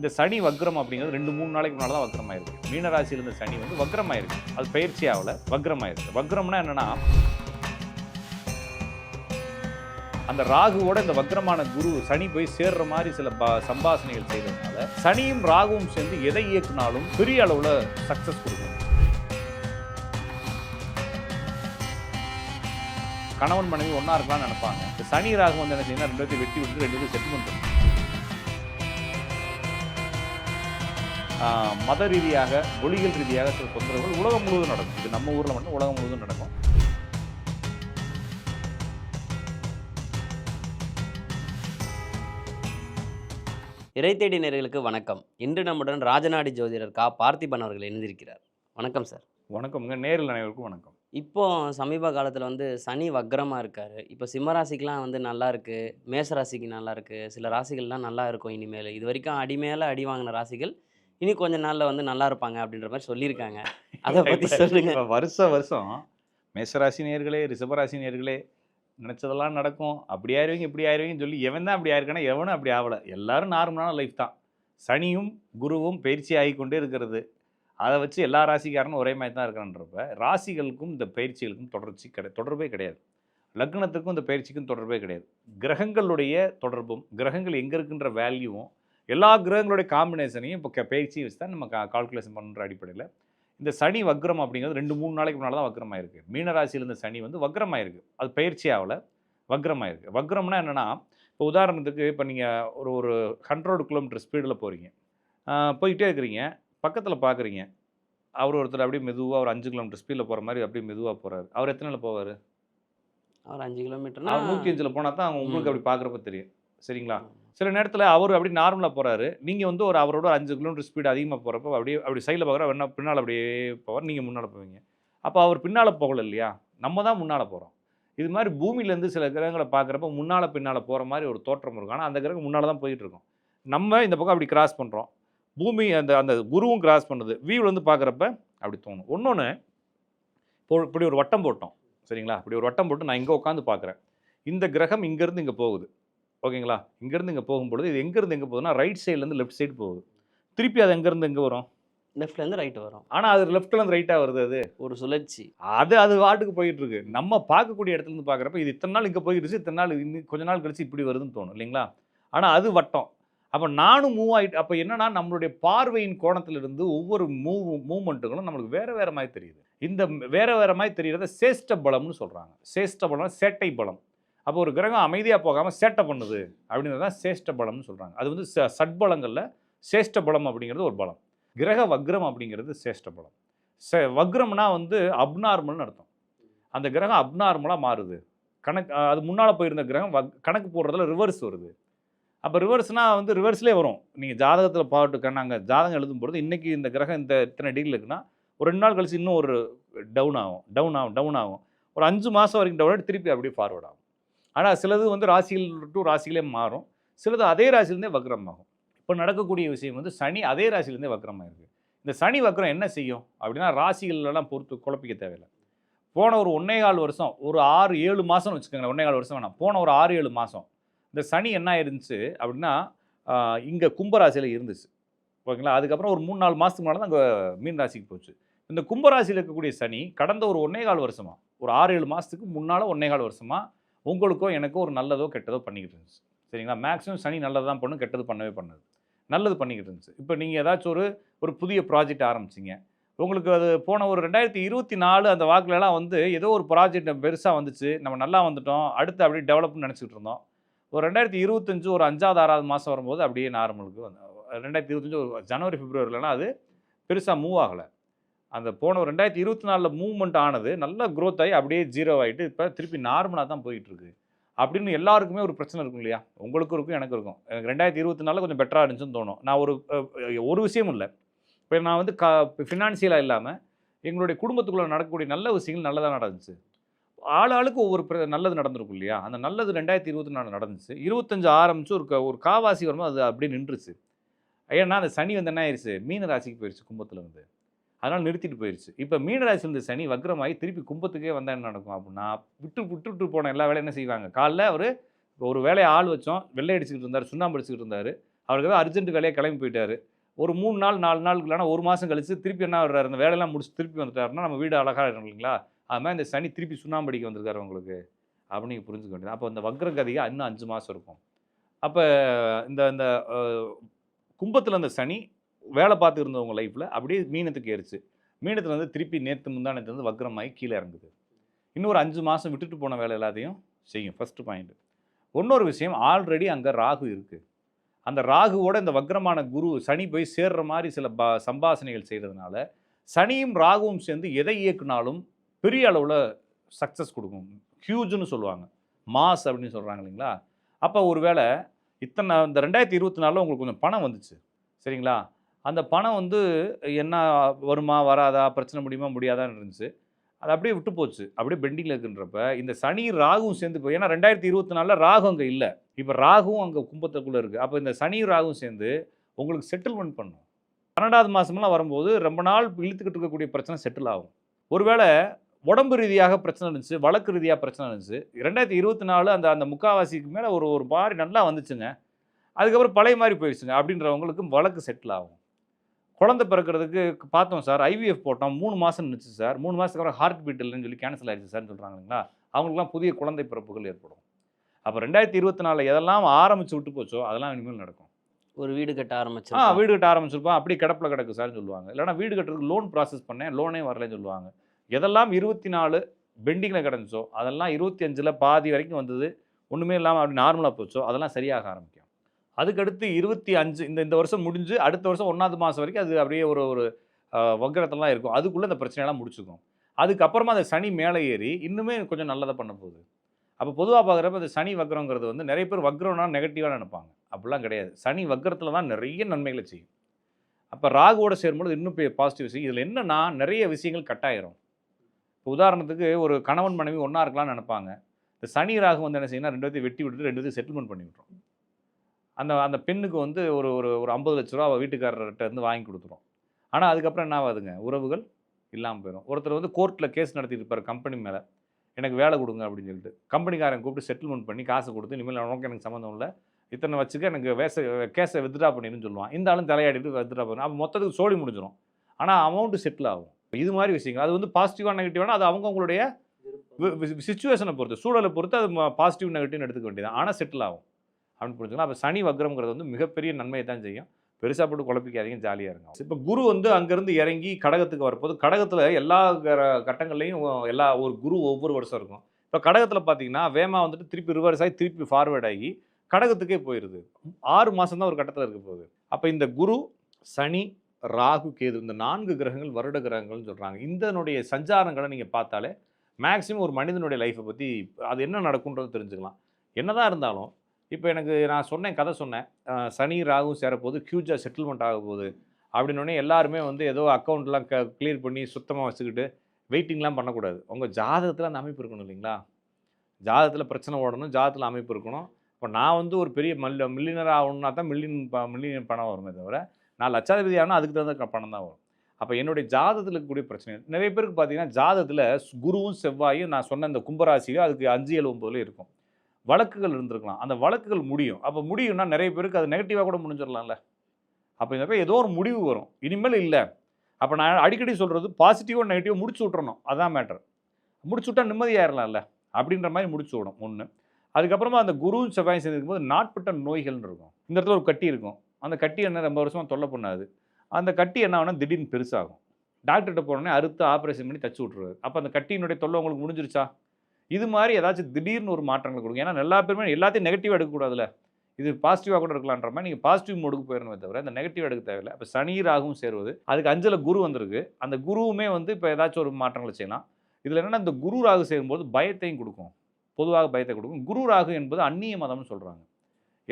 இந்த சனி வக்ரம் அப்படிங்கிறது ரெண்டு மூணு நாளைக்கு முன்னால் தான் வக்ரமாயிருக்கு. மீனராசியில் இருந்த சனி வந்து வக்ரமாயிருக்கு. அது பயிற்சி ஆகல வக்ரமாயிருக்கு. வக்ரம்னா என்னன்னா அந்த ராகுவோட இந்த வக்ரமான குரு சனி போய் சேர்ற மாதிரி சில பா- சம்பாசனைகள் செய்யறதுனால சனியும் ராகுவும் சேர்ந்து எதை இயக்குனாலும் பெரிய அளவில் சக்சஸ் கொடுக்கும். கணவன் மனைவி ஒன்றா இருக்கலாம்னு நினைப்பாங்க. சனி ராகு வந்து என்ன செய்யணும் ரெண்டு பேர்த்தையும் வெட்டி விட்டு ரெண்டு பேரும் செட்டில்மெண்ட் பண்ணும் மத ரீதியாக மொழிகள் ரீதியாக சில தொந்தரவுகள் உலகம் முழுவதும் நடக்கும். இது நம்ம ஊர்ல மட்டும் உலகம் முழுவதும் நடக்கும். இறைத்தேடி நேர்களுக்கு வணக்கம். இன்று நம்முடன் ராஜநாடி ஜோதிடர் கா. பார்த்திபன் அவர்கள் இணைந்திருக்கிறார். வணக்கம் சார். வணக்கம்ங்க. நேரில் அனைவருக்கும் வணக்கம். இப்போ சமீப காலத்தில் வந்து சனி வக்ரமாக இருக்கார். இப்போ சிம்ம ராசிக்கெலாம் வந்து நல்லா இருக்கு. மேச ராசிக்கு நல்லா இருக்கு. சில ராசிகள்லாம் நல்லா இருக்கும் இனிமேல். இது வரைக்கும் அடி மேலே அடி வாங்கின ராசிகள் இனி கொஞ்ச நாளில் வந்து நல்லா இருப்பாங்க அப்படின்ற மாதிரி சொல்லியிருக்காங்க. அதை பற்றி சொல்லுங்க. வருஷ வருஷம் மேசராசி நேர்களே ரிஷபராசி நேர்களே நினைச்சதெல்லாம் நடக்கும். அப்படி ஆயிருவீங்க இப்படி ஆயிருவீங்கன்னு சொல்லி எவன் தான் அப்படி ஆயிருக்கானா எவனும் அப்படி ஆகல எல்லாரும் நார்மலான லைஃப் தான். சனியும் குருவும் பயிற்சி ஆகி கொண்டே இருக்கிறது. அதை வச்சு எல்லா ராசிக்காரனும் ஒரே மாதிரி தான் இருக்கிறன்றப்ப ராசிகளுக்கும் இந்த பயிற்சிகளுக்கும் தொடர்ச்சி கிடையாது தொடர்பே கிடையாது. லக்னத்துக்கும் இந்த பயிற்சிக்கும் தொடர்பே கிடையாது. கிரகங்களுடைய தொடர்பும் கிரகங்கள் எங்கே இருக்குன்ற வேல்யூவும் எல்லா கிரகங்களுடைய காம்பினேஷனையும் இப்போ க- பயிற்சி வச்சு தான் நம்ம கால்குலேஷன் பண்ணுற அடிப்படையில் இந்த சனி வக்ரம் அப்படிங்கிறது ரெண்டு மூணு நாளைக்கு முன்னால் தான் வக்ரமாயிருக்கு. மீனராசியில் இருந்த சனி வந்து வக்ரமாயிருக்கு. அது பயிற்சி ஆகல வக்ரமாயிருக்கு. வக்ரம்னா என்னென்னா இப்போ உதாரணத்துக்கு இப்போ நீங்கள் ஒரு ஒரு ஹண்ட்ரட் கிலோமீட்டர் ஸ்பீடில் போகிறீங்க போயிட்டே இருக்கிறீங்க. பக்கத்தில் பார்க்குறீங்க அவர் ஒருத்தர் அப்படியே மெதுவாக ஒரு அஞ்சு கிலோமீட்டர் ஸ்பீடில் போகிற மாதிரி அப்படியே மெதுவாக போகிறாரு அவர் எத்தனைல போவார்? அவர் அஞ்சு கிலோமீட்டர்னா அவர் நூற்றி அஞ்சில் போனால் தான் உங்களுக்கு. அப்படி பார்க்குறப்ப தெரியும். சரிங்களா? சில நேரத்தில் அவர் அப்படி நார்மலாக போகிறாரு நீங்கள் வந்து ஒரு அவரோட ஒரு அஞ்சு கிலோமீட்டர் ஸ்பீடு அதிகமாக போகிறப்ப அப்படியே அப்படி சைடில் பார்க்குற வேணா பின்னால் அப்படியே போவார். நீங்கள் முன்னால் போவீங்க. அப்போ அவர் பின்னால் போகல இல்லையா? நம்ம தான் முன்னால் போகிறோம் இது மாதிரி பூமியிலேருந்து சில கிரகங்களை பார்க்குறப்ப முன்னால் பின்னால் போகிற மாதிரி ஒரு தோற்றம் இருக்கும். ஆனால் அந்த கிரகம் முன்னால் தான் போயிட்டுருக்கோம் நம்ம இந்த பக்கம் அப்படி கிராஸ் பண்ணுறோம் பூமி அந்த அந்த குருவும் கிராஸ் பண்ணுது. வியூவில் வந்து பார்க்குறப்ப அப்படி தோணும். ஒன்று இப்போ இப்படி ஒரு வட்டம் போட்டோம். சரிங்களா? இப்படி ஒரு வட்டம் போட்டு நான் இங்கே உட்காந்து பார்க்குறேன் இந்த கிரகம் இங்கேருந்து இங்கே போகுது. ஓகேங்களா? இங்கேருந்து இங்கே போகும்பொழுது இது எங்கேருந்து எங்கே போகுதுன்னா ரைட் சைட்லேருந்து லெஃப்ட் சைடு போகுது. திருப்பி அது எங்கேருந்து எங்கே வரும்? லெஃப்ட்லேருந்து ரைட்டு வரும். ஆனால் அது லெஃப்ட்லேருந்து ரைட்டாக வருது அது. ஒரு சுழற்சி. அது அது வாட்டுக்கு போயிட்டு இருக்கு நம்ம பார்க்கக்கூடிய இடத்துல இருந்து பார்க்குறப்ப இது இத்தனை நாள் இங்கே போயிடுச்சு இத்தனை நாள் இன்னும் கொஞ்ச நாள் கழிச்சு இப்படி வருதுன்னு தோணும் இல்லைங்களா? ஆனால் அது வட்டம். அப்போ நானும் மூவ் ஆகிட்டு அப்போ என்னன்னா நம்மளுடைய பார்வையின் கோணத்திலிருந்து ஒவ்வொரு மூவ் மூவ்மெண்ட்டுகளும் நம்மளுக்கு வேற வேற மாதிரி தெரியுது. இந்த வேற வேற மாதிரி தெரிகிறத சேஷ்ட பலம்னு சொல்கிறாங்க சேஷ்ட பலம் சேட்டை பலம். அப்போ ஒரு கிரகம் அமைதியாக போகாமல் சேட்டை பண்ணுது அப்படின்றது தான் சேஷ்ட பலம்னு சொல்கிறாங்க அது வந்து ச- சட்பலங்களில் சேஷ்ட பலம் அப்படிங்கிறது ஒரு பலம். கிரக வக்ரம் அப்படிங்கிறது சேஷ்ட பலம். ச வக்ரம்னா வந்து அப்நார்மல்னு அர்த்தம். அந்த கிரகம் அப்நார்மலாக மாறுது. கணக்கு அது முன்னால் போயிருந்த கிரகம் வக் கணக்கு போடுறதுல ரிவர்ஸ் வருது. அப்போ ரிவர்ஸ்னால் வந்து ரிவர்ஸ்லேயே வரும். நீங்கள் ஜாதகத்தில் பாட்டு நாங்கள் ஜாதகம் எழுதும் பொழுது இன்றைக்கி இந்த கிரகம் இந்த இத்தனை டிகிரி இருக்குன்னா ஒரு ரெண்டு நாள் கழிச்சு இன்னும் ஒரு டவுன் ஆகும். டவுன் ஆகும் டவுன் ஆகும். ஒரு அஞ்சு மாதம் வரைக்கும் டவுன் ஆகிட்டு திருப்பி அப்படியே ஃபார்வர்ட் ஆகும். ஆனால் சிலது வந்து ராசிகள் டு ராசிகளே மாறும். சிலது அதே ராசியிலேருந்தே வக்ரம் ஆகும் இப்போ நடக்கக்கூடிய விஷயம் வந்து சனி அதே ராசியிலேருந்தே வக்ரமாக இருக்குது இந்த சனி வக்ரம் என்ன செய்யும்? அப்படின்னா ராசிகளெல்லாம் பொறுத்து குழப்பிக்க தேவையில்லை. போன ஒரு ஒன்னே கால் வருஷம் ஒரு ஆறு ஏழு மாதம்னு வச்சுக்கோங்களேன் ஒன்னே கால் வருஷம் வேணாம். போன ஒரு ஆறு ஏழு மாதம் இந்த சனி என்ன இருந்துச்சு அப்படின்னா இங்கே கும்பராசியில் இருந்துச்சு. ஓகேங்களா? அதுக்கப்புறம் ஒரு மூணு நாலு மாதத்துக்கு முன்னால் தான் அங்கே மீன் ராசிக்கு போச்சு. இந்த கும்பராசியில் இருக்கக்கூடிய சனி கடந்த ஒரு ஒன்னே கால் வருஷமாக ஒரு ஆறு ஏழு மாதத்துக்கு முன்னால் ஒன்னே கால் வருஷமாக உங்களுக்கோ எனக்கோ ஒரு நல்லதோ கெட்டதோ பண்ணிக்கிட்டு இருந்துச்சு. சரிங்களா? மேக்ஸிமம் சனி நல்லது தான் பண்ணும் கெட்டது பண்ணவே பண்ணது. நல்லது பண்ணிக்கிட்டு இருந்துச்சு. இப்போ நீங்கள் ஏதாச்சும் ஒரு ஒரு புதிய ப்ராஜெக்ட் ஆரம்பிச்சிங்க. உங்களுக்கு அது போன ஒரு ரெண்டாயிரத்தி இருபத்தி நாலு அந்த வாக்குலலாம் வந்து ஏதோ ஒரு ப்ராஜெக்ட் பெருசாக வந்துச்சு. நம்ம நல்லா வந்துட்டோம். அடுத்து அப்படியே டெவலப்னு நினச்சிக்கிட்டு இருந்தோம். ஒரு ரெண்டாயிரத்தி இருபத்தஞ்சு ஒரு அஞ்சாவது ஆறாவது மாதம் வரும்போது அப்படியே நார்மலுக்கு வந்து ரெண்டாயிரத்தி இருபத்தஞ்சு ஒரு ஜனவரி பிப்ரவரிலலாம் அது பெருசாக மூவ் ஆகலை. அந்த போன ரெண்டாயிரத்தி இருபத்தி நாலில் மூவ்மெண்ட் ஆனது நல்லா க்ரோத் ஆகி அப்படியே ஜீரோ ஆகிட்டு இப்போ திருப்பி நார்மலாக தான் போயிட்டுருக்கு. அப்படின்னு எல்லாருக்குமே ஒரு பிரச்சனை இருக்கும் இல்லையா? உங்களுக்கும் இருக்கும் எனக்கு இருக்கும். எனக்கு ரெண்டாயிரத்தி இருபத்தி நாலில் கொஞ்சம் பெட்டராக இருந்துச்சுன்னு தோணும். நான் ஒரு ஒரு விஷயம் இல்லை. இப்போ நான் வந்து க ஃபினான்சியலாக இல்லாமல் எங்களுடைய குடும்பத்துக்குள்ளே நடக்கக்கூடிய நல்ல விஷயங்கள் நல்லதாக நடந்துச்சு. ஆள் ஆளுக்கு ஒவ்வொரு பிர- நல்லது நடந்திருக்கும் இல்லையா? அந்த நல்லது ரெண்டாயிரத்தி இருபத்தி நாலு நடந்துச்சு. இருபத்தஞ்சு ஆரம்பிச்சு ஒரு க- ஒரு காவாசி வரும்போது அது அப்படியே நின்றுச்சு. ஏன்னா அந்த சனி வந்து என்ன ஆயிடுச்சு மீன ராசிக்கு போயிடுச்சு கும்பத்தில் வந்து. அதனால் நிறுத்திட்டு போயிடுச்சு இப்போ மீனராசிலிருந்து சனி வக்ரமாகி திருப்பி கும்பத்துக்கே வந்தால் என்ன நடக்கும் அப்படின்னா விட்டு விட்டு விட்டு போன எல்லா வேலையும் என்ன செய்வாங்க? காலைல அவர் ஒரு வேலையை ஆள் வச்சோம் வெள்ளை அடிச்சுக்கிட்டு இருந்தார் சுண்ணாம்பு அடிச்சுக்கிட்டு இருந்தார். அவருக்கு தான் அர்ஜென்ட் வேலையை கிளம்பி போயிட்டார். ஒரு மூணு நாள் நாலு நாள் இல்லைனா ஒரு மாதம் கழித்து திருப்பி என்ன வர்றாரு அந்த வேலையெல்லாம் முடிச்சு திருப்பி வந்துட்டாருன்னா நம்ம வீடு அழகாக இருக்கும் இல்லைங்களா? அது மாதிரி இந்த சனி திருப்பி சுண்ணாம்படிக்கு வந்திருக்காரு உங்களுக்கு. அப்படின்னு புரிஞ்சுக்க வேண்டியது அப்போ இந்த வக்ர கதிகை இன்னும் அஞ்சு மாதம் இருக்கும். அப்போ இந்த இந்த கும்பத்தில் அந்த சனி வேலை பார்த்து இருந்தவங்க லைஃப்பில் அப்படியே மீனத்துக்கு ஏறிச்சு. மீனத்தில் வந்து திருப்பி நேற்று முந்தானத்து வந்து வக்ரமாகி கீழே இறங்குது. இன்னொரு அஞ்சு மாதம் விட்டுட்டு போன வேலை எல்லாத்தையும் செய்யும். ஃபஸ்ட்டு பாயிண்ட் இன்னொரு விஷயம் ஆல்ரெடி அங்கே ராகு இருக்குது அந்த ராகுவோட இந்த வக்ரமான குரு சனி போய் சேர்ற மாதிரி சில ப சம்பாசனைகள் செய்கிறதுனால சனியும் ராகுவும் சேர்ந்து எதை இயக்குனாலும் பெரிய அளவில் சக்ஸஸ் கொடுக்கும். ஹியூஜ்னு சொல்லுவாங்க. மாஸ் அப்படின்னு சொல்கிறாங்க இல்லைங்களா? அப்போ ஒருவேளை இத்தனை இந்த ரெண்டாயிரத்தி இருபத்தி நாலில் உங்களுக்கு கொஞ்சம் பணம் வந்துச்சு. சரிங்களா? அந்த பணம் வந்து என்ன வருமா வராதா பிரச்சனை முடியுமா முடியாதான்னு இருந்துச்சு. அது அப்படியே விட்டு போச்சு. அப்படியே பெண்டிங்கில் இருக்குன்றப்ப இந்த சனி ராகுவும் சேர்ந்து போய் ஏன்னா ரெண்டாயிரத்தி இருபத்தி நாலில் ராகு அங்கே இல்லை. இப்போ ராகுவும் அங்கே கும்பத்துக்குள்ளே இருக்குது அப்போ இந்த சனி ராகுவும் சேர்ந்து உங்களுக்கு செட்டில்மெண்ட் பண்ணும். பன்னெண்டாவது மாதமெல்லாம் வரும்போது ரொம்ப நாள் இழுத்துக்கிட்டு இருக்கக்கூடிய பிரச்சனை செட்டில் ஆகும். ஒருவேளை உடம்பு ரீதியாக பிரச்சனை இருந்துச்சு வழக்கு ரீதியாக பிரச்சனை இருந்துச்சு ரெண்டாயிரத்தி இருபத்தி நாலு அந்த அந்த முக்காவாசிக்கு மேலே ஒரு ஒரு மாதிரி நல்லா வந்துச்சுங்க. அதுக்கப்புறம் பழைய மாதிரி போயிடுச்சுங்க. அப்படின்றவங்களுக்கு வழக்கு செட்டில் ஆகும். குழந்தை பிறக்கிறதுக்கு பார்த்தோம் சார் ஐவிஎஃப் போட்டோம் மூணு மாதம் இருந்துச்சு சார். மூணு மாதத்துக்கு அப்புறம் ஹார்ட் பீட் இல்லைன்னு சொல்லி கேன்சல் ஆயிடுச்சு சார்னு சொல்கிறாங்க இல்லைங்களா? அவங்களுக்குலாம் புதிய குழந்தை பிறப்புகள் ஏற்படும். அப்போ ரெண்டாயிரத்தி இருபத்தி நாலில் எதெல்லாம் ஆரம்பிச்சு விட்டு போச்சோ அதெல்லாம் இனிமேல் நடக்கும். ஒரு வீடு கட்ட ஆ ஆரம்பிச்சு வீடு கட்ட ஆரம்பிச்சிருப்பான் அப்படி கிடப்பில் கிடக்கு சார்னு சொல்லுவாங்க. இல்லைனா வீடு கட்டுறதுக்கு லோன் ப்ராசஸ் பண்ணேன் லோனே வரலன்னு சொல்லுவாங்க. எதெல்லாம் இருபத்தி நாலு பெண்டிங்கில் கிடந்துச்சோ அதெல்லாம் இருபத்தி அஞ்சில் பாதி வரைக்கும் வந்தது ஒன்றுமே இல்லாமல் அப்படி நார்மலாக போச்சோ அதெல்லாம் சரியாக ஆரம்பிக்கும். அதுக்கடுத்து இருபத்தி அஞ்சு இந்த இந்த வருஷம் முடிஞ்சு அடுத்த வருஷம் ஒன்றாவது மாதம் வரைக்கும் அது அப்படியே ஒரு ஒரு வக்கரத்தெல்லாம் இருக்கும். அதுக்குள்ளே அந்த பிரச்சனையெல்லாம் முடிச்சுக்கும். அதுக்கப்புறமா அந்த சனி மேலே ஏறி இன்னுமே கொஞ்சம் நல்லதை பண்ண போகுது. அப்போ பொதுவாக பார்க்குறப்ப இந்த சனி வக்ரங்கிறது வந்து நிறைய பேர் வக்ரம்னா நெகட்டிவாக நினைப்பாங்க. அப்படிலாம் கிடையாது. சனி வக்ரத்தில் தான் நிறைய நன்மைகளை செய்யும். அப்போ ராகுவோட சேரும்பொழுது இன்னும் பாசிட்டிவ் விஷயம். இதில் என்னென்னா நிறைய விஷயங்கள் கட்டாயிரும் இப்போ உதாரணத்துக்கு ஒரு கணவன் மனைவி ஒன்றா இருக்கலாம்னு நினைப்பாங்க. இந்த சனி ராகு வந்து என்ன செய்யணும் ரெண்டு பேர்த்தையும் வெட்டி விட்டுட்டு ரெண்டு பேர்த்தையும் செட்டில்மெண்ட் பண்ணி விட்டுரும். அந்த அந்த பெண்ணுக்கு வந்து ஒரு ஒரு ஒரு ஐம்பது லட்ச ரூபா அவள் வீட்டுக்காரர்கிட்ட இருந்து வாங்கி கொடுத்துரும். ஆனால் அதுக்கப்புறம் என்ன ஆகுதுங்க உறவுகள் இல்லாமல் போயிடும் ஒருத்தர் வந்து கோர்ட்டில் கேஸ் நடத்திட்டு இருப்பார் கம்பெனி மேலே. எனக்கு வேலை கொடுங்க அப்படின்னு சொல்லிட்டு. கம்பெனிக்காரன் கூப்பிட்டு செட்டில்மெண்ட் பண்ணி காசு கொடுத்து இனிமேல் உனக்கு எனக்கு சம்மந்தம் இல்லை. இத்தனை வச்சுக்க எனக்கு வேச கேஸை வித்ட்ரா பண்ணிடுன்னு சொல்லுவான். இந்த ஆளும் தலையாடிட்டு வித்ட்ரா பண்ணணும் அப்போ மொத்தத்துக்கு சோழி முடிஞ்சிடும் ஆனால் அமௌண்ட்டு செட்டில் ஆகும். இது மாதிரி விஷயங்கள். அது வந்து பாசிட்டிவாக நெகட்டிவான அது அவங்கவுங்களுடைய சுச்சுவேஷனை பொறுத்து சூழலை பொறுத்து அது பாசிட்டிவ் நெகட்டிவ்னு எடுத்துக்க வேண்டியது ஆனால் செட்டில் ஆகும். அப்படின்னு புரிஞ்சுக்கலாம் அப்போ சனி வக்ரம்ங்கிறது வந்து மிகப்பெரிய நன்மையை தான் செய்யும். பெருசாக போட்டு குழப்பிக்காதீங்க ஜாலியாக இருக்கும் இப்போ குரு வந்து அங்கேருந்து இறங்கி கடகத்துக்கு வரப்போது கடகத்தில் எல்லா கட்டங்கள்லையும் எல்லா ஒரு குரு ஒவ்வொரு வருஷம் இருக்கும். இப்போ கடகத்தில் பார்த்தீங்கன்னா வேமா வந்துட்டு திருப்பி ரிவர்ஸ் ஆகி திருப்பி ஃபார்வேர்ட் ஆகி கடகத்துக்கே போயிடுது ஆறு மாதம் தான் ஒரு கட்டத்தில் இருக்க போகுது. அப்போ இந்த குரு சனி ராகு கேது இந்த நான்கு கிரகங்கள் வருட கிரகங்கள்னு சொல்கிறாங்க இதனுடைய சஞ்சாரங்களை நீங்கள் பார்த்தாலே மேக்ஸிமம் ஒரு மனிதனுடைய லைஃப்பை பற்றி அது என்ன நடக்குன்றது தெரிஞ்சுக்கலாம். என்னதான் இருந்தாலும் இப்போ எனக்கு நான் சொன்னேன் கதை சொன்னேன். சனி ராகும் சேரப்போது ஹியூஜாக செட்டில்மெண்ட் ஆக போகுது. அப்படின்னோடனே எல்லாருமே வந்து ஏதோ அக்கௌண்ட்லாம் க கிளியர் பண்ணி சுத்தமாக வச்சுக்கிட்டு வெயிட்டிங்லாம் பண்ணக்கூடாது. உங்கள் ஜாதகத்தில் அந்த அமைப்பு இருக்கணும் இல்லைங்களா? ஜாதகத்தில் பிரச்சனை ஓடணும் ஜாதகத்தில் அமைப்பு இருக்கணும். இப்போ நான் வந்து ஒரு பெரிய மல்ல மில்லியனர் ஆகணும்னா தான் மில்லியன் ப மில்லியன் பணம் வருமே தவிர நான் லட்சாதிபதி ஆகணும் அதுக்கு தகுந்த பணம் தான் வரும். அப்போ என்னுடைய ஜாதகத்தில் இருக்கக்கூடிய பிரச்சனை நிறைய பேருக்கு பார்த்தீங்கன்னா ஜாதகத்தில் குருவும் செவ்வாயும் நான் சொன்ன இந்த கும்பராசியும் அதுக்கு அஞ்சு ஏழு ஒம்பதுலேயும் இருக்கும். வழக்குகள் இருந்திருக்கலாம். அந்த வழக்குகள் முடியும். அப்போ முடியும்னா நிறைய பேருக்கு அது நெகட்டிவாக கூட முடிஞ்சிடலாம்ல. அப்போ இந்த ஏதோ ஒரு முடிவு வரும். இனிமேல் இல்லை. அப்போ நான் அடிக்கடி சொல்கிறது பாசிட்டிவாக நெகட்டிவாக முடிச்சு விட்றணும் அதான் மேட்டர் முடிச்சு விட்டா நிம்மதியாயிரலாம்ல. அப்படின்ற மாதிரி முடிச்சு விடும். ஒன்று அதுக்கப்புறமா அந்த குரு செவ்வாய் சேர்ந்துக்கும் போது நாட்பட்ட நோய்கள்னு இருக்கும். இந்த இடத்துல ஒரு கட்டி இருக்கும். அந்த கட்டி என்ன ரொம்ப வருஷமாக தொல்லை பண்ணாது. அந்த கட்டி என்ன ஆகும்னா திடீர்னு பெருசாகும். டாக்டர்கிட்ட போனோடனே அறுத்து ஆப்ரேஷன் பண்ணி தச்சு விட்ருவாரு அப்போ அந்த கட்டியினுடைய தொல்லை உங்களுக்கு முடிஞ்சிருச்சா? இது மாதிரி ஏதாச்சும் திடீர்னு ஒரு மாற்றங்களை கொடுங்க. ஏன்னா எல்லா பேருமே எல்லாத்தையும் நெகட்டிவாக எடுக்கக்கூடாதுல்ல. இது பாசிட்டிவாக கூட இருக்கலான்ற மாதிரி நீங்கள் பாசிட்டிவ் மோடுக்கு போயிடணுமே தவிர இந்த நெகட்டிவ் எடுக்க தேவையில்லை. இப்போ சனி ராகும் சேருவது. அதுக்கு அஞ்சல குரு வந்திருக்கு. அந்த குருவுமே வந்து இப்போ ஏதாச்சும் ஒரு மாற்றங்களை செய்யலாம். இதில் என்னென்னா இந்த குரு ராகு சேரும்போது பயத்தையும் கொடுக்கும். பொதுவாக பயத்தை கொடுக்கும். குரு ராகு என்பது அந்நிய மதம்னு சொல்கிறாங்க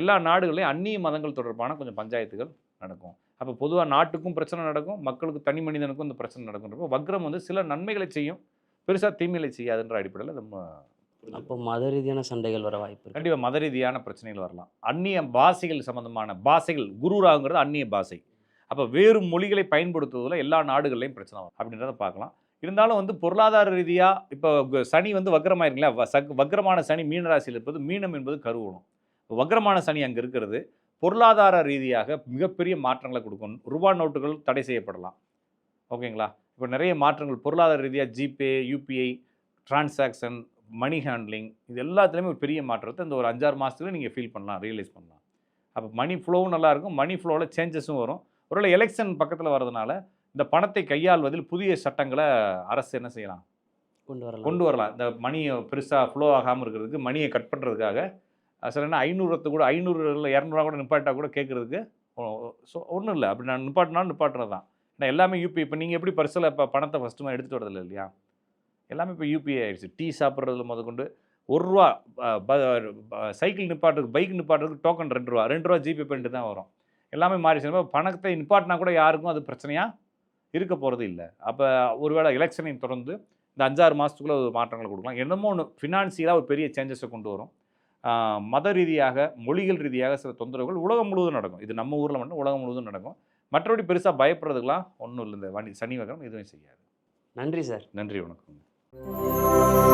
எல்லா நாடுகளையும் அந்நிய மதங்கள் தொடர்பான கொஞ்சம் பஞ்சாயத்துகள் நடக்கும். அப்போ பொதுவாக நாட்டுக்கும் பிரச்சனை நடக்கும். மக்களுக்கு தனி மனிதனுக்கும் இந்த பிரச்சனை நடக்கும் வக்ரம் வந்து சில நன்மைகளை செய்யும். பெருசாக தீமைகளை செய்யாதுன்ற அடிப்படையில் நம்ம அப்போ மத ரீதியான சண்டைகள் வர வாய்ப்பு கண்டிப்பாக மத ரீதியான பிரச்சனைகள் வரலாம். அந்நிய பாஷைகள் சம்பந்தமான பாஷைகள் குருராங்கிறது அந்நிய பாஷை. அப்போ வேறு மொழிகளை பயன்படுத்துவதில் எல்லா நாடுகள்லையும் பிரச்சனை வரும். அப்படின்றத பார்க்கலாம். இருந்தாலும் வந்து பொருளாதார ரீதியாக இப்போ சனி வந்து வக்ரமாயிருங்களா வ- சக் வக்ரமான சனி மீனராசியில் இருப்பது மீனம் என்பது கருவூலம் வக்ரமான சனி அங்கே இருக்கிறது. பொருளாதார ரீதியாக மிகப்பெரிய மாற்றங்களை கொடுக்கும். ரூபா நோட்டுகள் தடை செய்யப்படலாம். ஓகேங்களா? இப்போ நிறைய மாற்றங்கள். பொருளாதார ரீதியாக GPay UPI transaction money handling இது எல்லாத்துலேயுமே ஒரு பெரிய மாற்றத்தை இந்த ஒரு அஞ்சாறு மாதத்துல நீங்கள் ஃபீல் பண்ணலாம் ரியலைஸ் பண்ணலாம். அப்போ மணி ஃப்ளோவும் நல்லா இருக்கும். மணி ஃப்ளோவில் சேஞ்சஸும் வரும். ஒருவேளை எலெக்ஷன் பக்கத்தில் வரதுனால இந்த பணத்தை கையாள்வதில் புதிய சட்டங்களை அரசு என்ன செய்யலாம்? கொண்டு வரலாம். கொண்டு வரலாம். இந்த மணியை பெருசாக ஃப்ளோ ஆகாமல் இருக்கிறதுக்கு மணியை கட் பண்ணுறதுக்காக சில என்ன ஐநூறுத்து கூட ஐநூறு இல்லை இரநூறுவா கூட நிப்பாட்டா கூட கேட்குறதுக்கு ஸோ ஒன்றும் இல்லை. அப்படி நான் நிப்பாட்டினாலும் நிப்பாட்டுறது தான் ஏன்னா எல்லாமே யூபிஐ இப்போ நீங்கள் எப்படி பர்ஸில் இப்போ பணத்தை ஃபஸ்ட்டு எடுத்துகிட்டு வரதில்லை இல்லையா? எல்லாமே இப்போ யூபிஐ ஆயிடுச்சு. டீ சாப்பிட்றதுல முதற்கொண்டு ஒரு ரூபா ப- சைக்கிள் நிப்பாட்டுக்கு பைக் நிப்பாட்டுறதுக்கு டோக்கன் ரெண்டு ரூபா ரெண்டு ரூபா ஜிபே பண்ணிட்டு தான் வரும். எல்லாமே மாறிச்சு இப்போ பணத்தை நிப்பாட்டினா கூட யாருக்கும் அது பிரச்சனையாக இருக்க போகிறது இல்லை. அப்போ ஒருவேளை எலெக்ஷனை தொடர்ந்து இந்த அஞ்சாறு மாதத்துக்குள்ளே ஒரு மாற்றங்களை கொடுக்கலாம். என்னமோ ஒன்று ஃபினான்சியலாக ஒரு பெரிய சேஞ்சஸை கொண்டு வரும். மத ரீதியாக மொழிகள் ரீதியாக சில தொந்தரவுகள் உலகம் முழுவதும் நடக்கும். இது நம்ம ஊரில் மட்டும் உலகம் முழுவதும் நடக்கும். மற்றபடி பெருசாக பயப்படுறதுக்கெலாம் ஒன்றும் இல்லை இந்த வணி சனி வகரம் எதுவும் செய்யாது. நன்றி சார். நன்றி வணக்கம்